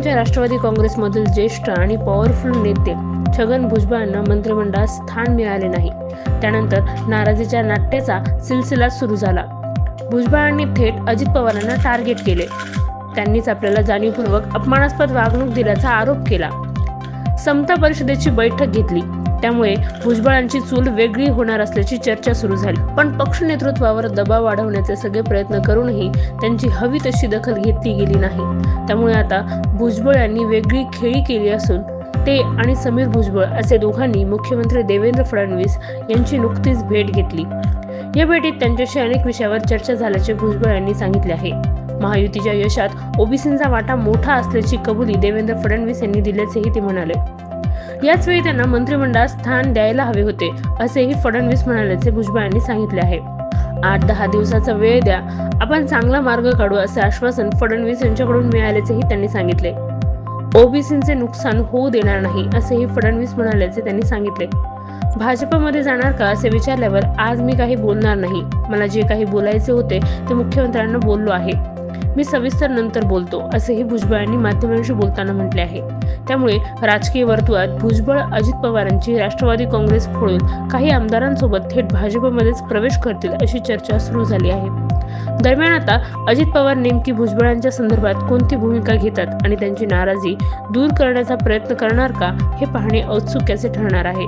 भुजबळांच्या राष्ट्रवादी काँग्रेसमधील ज्येष्ठ आणि पॉवरफुल नेते छगन भुजबळांना मंत्रिमंडळात स्थान मिळाले नाही. त्यानंतर नाराजीच्या नाट्याचा सिलसिला सुरू झाला. भुजबळांनी थेट अजित पवारांना टार्गेट केले. त्यांनीच आपल्याला जाणीवपूर्वक अपमानास्पद वागणूक दिल्याचा आरोप केला. समता परिषदेची बैठक घेतली. त्यामुळे भुजबळांची चूल वेगळी होणार असल्याची चर्चा सुरू झाली. पण पक्ष नेतृत्वावर दबाव वाढवण्याचे सगळे प्रयत्न करूनही त्यांची हवी तशी दखल घेतली गेली नाही. त्यामुळे आता भुजबळ यांनी वेगळी खेळी केली असून ते आणि समीर भुजबळ असे दोघांनी मुख्यमंत्री देवेंद्र फडणवीस यांची नुकतीच भेट घेतली. या भेटीत त्यांच्याशी अनेक विषयावर चर्चा झाल्याचे भुजबळ यांनी सांगितले आहे. महायुतीच्या यशात ओबीसींचा वाटा मोठा असल्याची कबुली देवेंद्र फडणवीस यांनी दिल्याचेही ते म्हणाले. याच वेळी त्यांना मंत्रिमंडळात स्थान द्यायला हवे होते असेही फडणवीस म्हणाल्याचे भुजबळ यांनी सांगितले आहे. आठ दहा दिवसाचा वेळ द्या आपण चांगला मार्ग काढू असे आश्वासन फडणवीस यांच्याकडून मिळाल्याचेही त्यांनी सांगितले. ओबीसींचे नुकसान होऊ देणार नाही असेही फडणवीस म्हणाल्याचे त्यांनी सांगितले. भाजपमध्ये जाणार का असे विचारल्यावर आज मी काही बोलणार नाही. मला जे काही बोलायचे होते ते मुख्यमंत्र्यांना बोललो आहे. मी सविस्तर नंतर बोलतो असेही भुजबळ यांनी माध्यमांशी बोलताना म्हटले आहे. त्यामुळे राजकीय वर्तुळात भुजबळ अजित पवारांची राष्ट्रवादी काँग्रेस फोडून काही आमदारांसोबत थेट भाजपमध्येच प्रवेश करतील अशी चर्चा सुरू झाली आहे. दरम्यान आता अजित पवार नेमकी भुजबळांच्या संदर्भात कोणती भूमिका घेतात आणि त्यांची नाराजी दूर करण्याचा प्रयत्न करणार का हे पाहणे औत्सुक्याचे ठरणार आहे.